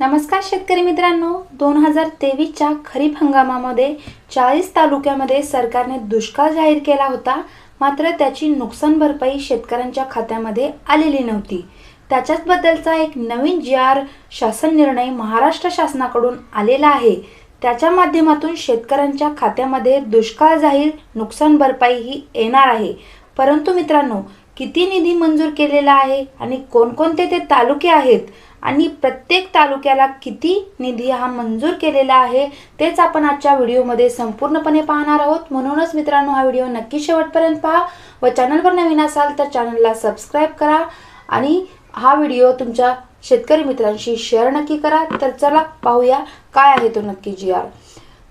नमस्कार शेतकरी मित्रांनो. दोन हजार तेवीसच्या खरीप हंगामामध्ये चाळीस तालुक्यामध्ये सरकारने दुष्काळ जाहीर केला होता. मात्र त्याची नुकसान भरपाई शेतकऱ्यांच्या खात्यामध्ये आलेली नव्हती. त्याच्याच बद्दलचा एक नवीन जी आर शासन निर्णय महाराष्ट्र शासनाकडून आलेला आहे. त्याच्या माध्यमातून शेतकऱ्यांच्या खात्यामध्ये दुष्काळ जाहीर नुकसान भरपाई ही येणार आहे. परंतु मित्रांनो किती निधी मंजूर केलेला आहे आणि कोणकोणते ते तालुके आहेत? आणि प्रत्येक तालुक्याला किती निधी हा मंजूर केलेला आहे तेच आपण आजच्या व्हिडिओमध्ये संपूर्णपणे पाहणार आहोत. म्हणूनच मित्रांनो हा व्हिडिओ नक्की शेवटपर्यंत पहा व चॅनलवर नवीन असाल तर चॅनलला सबस्क्राईब करा आणि हा व्हिडिओ तुमच्या शेतकरी मित्रांशी शेअर नक्की करा. तर चला पाहूया काय आहे तो नक्की जी आर.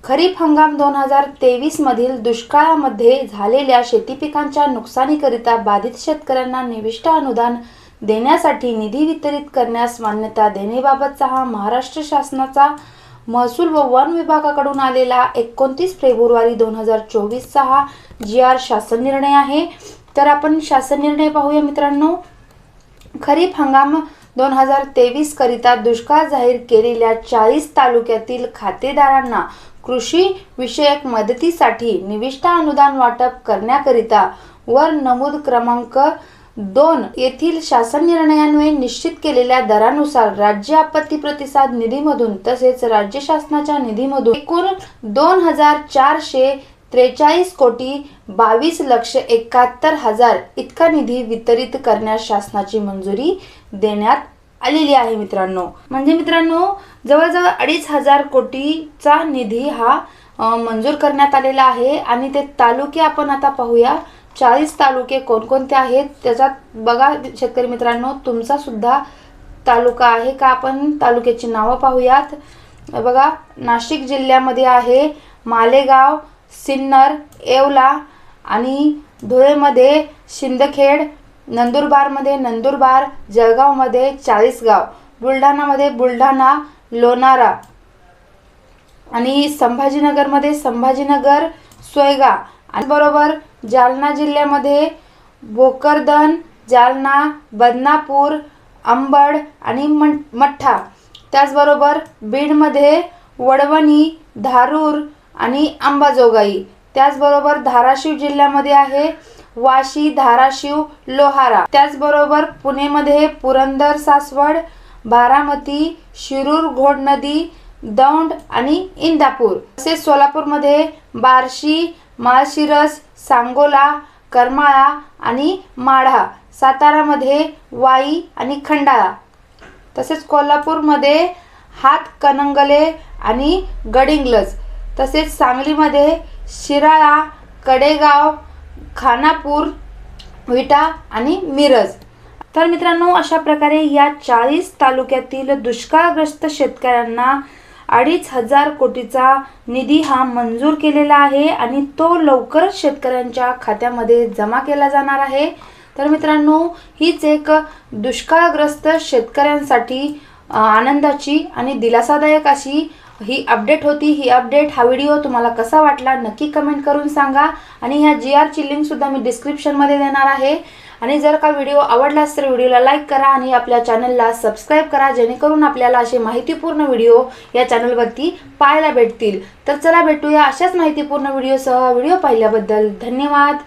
खरीप हंगाम दोन हजार तेवीसमधील दुष्काळामध्ये झालेल्या शेती पिकांच्या नुकसानीकरिता बाधित शेतकऱ्यांना निविष्ट अनुदान देण्यासाठी निधी वितरित करण्यास मान्यता देण्याबाबतचा हा महाराष्ट्र शासनाचा महसूल व वन विभागाकडून आलेला एकोणतीस फेब्रुवारी दोन हजार चोवीसचा हा जी आर शासन निर्णय आहे. तर आपण शासन निर्णय पाहूया मित्रांनो. खरीप हंगाम दोन हजार तेवीस करिता दुष्काळ जाहीर केलेल्या चाळीस तालुक्यातील खातेदारांना कृषी विषयक मदतीसाठी निविष्ट अनुदान वाटप करण्याकरिता वर नमूद क्रमांक दोन येथील शासन निर्णयान्वये निश्चित केलेल्या दरानुसार राज्य आपत्ती प्रतिसाद निधीमधून तसेच राज्य शासनाच्या निधीमधून एकूण दोन हजार चारशे त्रेचाळीस कोटी बावीस लक्ष एकाहत्तर हजार इतका निधी वितरित करण्यास शासनाची मंजुरी देण्यात आलेली आहे मित्रांनो. म्हणजे मित्रांनो जवळजवळ अडीच हजार कोटीचा निधी हा मंजूर करण्यात आलेला आहे आणि ते तालुके आपण आता पाहूया. चाळीस तालुके कोणकोणते आहेत त्याच्यात बघा शेतकरी मित्रांनो तुमचा सुद्धा तालुका आहे का आपण तालुक्याची नावं पाहूयात. बघा नाशिक जिल्ह्यामध्ये आहे मालेगाव सिन्नर येवला आणि धुळेमध्ये शिंदखेड नंदुरबारमध्ये नंदुरबार जळगावमध्ये चाळीसगाव बुलढाणामध्ये बुलढाणा लोणारा आणि संभाजीनगरमध्ये संभाजीनगर सोयगा त्याचबरोबर बरोबर जालना जिल्ह्यामध्ये भोकरदन जालना बदनापूर अंबड आणि मं मठ्ठा. त्याचबरोबर बीडमध्ये वडवणी धारूर आणि अंबाजोगाई. त्याचबरोबर धाराशिव जिल्ह्यामध्ये आहे वाशी धाराशिव लोहारा. त्याचबरोबर पुणेमध्ये पुरंदर सासवड बारामती शिरूर घोड नदी दौंड आणि इंदापूर. तसेच सोलापूरमध्ये बार्शी माळशिरस सांगोला करमाळा आणि माढा सातारामध्ये वाई आणि खंडाळा. तसेच कोल्हापूरमध्ये हातकणंगले आणि गडिंग्लज. तसेच सांगलीमध्ये शिराळा कडेगाव खानापूर विटा आणि मिरज. तर मित्रांनो अशा प्रकारे या चाळीस तालुक्यातील दुष्काळग्रस्त शेतकऱ्यांना अडीच हजार कोटीचा निधी हा मंजूर केलेला आहे आणि तो लवकरच शेतकऱ्यांच्या खात्यामध्ये जमा केला जाणार आहे. तर मित्रांनो हीच एक दुष्काळग्रस्त शेतकऱ्यांसाठी आनंदाची आणि दिलासादायक अशी ही अपडेट होती. ही अपडेट हा व्हिडिओ तुम्हाला कसा वाटला नक्की कमेंट करून सांगा. आणि ह्या जी आरची लिंकसुद्धा मी डिस्क्रिप्शनमध्ये देणार आहे. आणि जर का व्हिडिओ आवडलास तर व्हिडिओला लाईक करा आणि आपल्या चॅनलला सबस्क्राईब करा जेणेकरून आपल्याला असे माहितीपूर्ण व्हिडिओ या चॅनलवरती पाहायला भेटतील. तर चला भेटूया अशाच माहितीपूर्ण व्हिडिओसह व्हिडिओ पाहिल्याबद्दल धन्यवाद.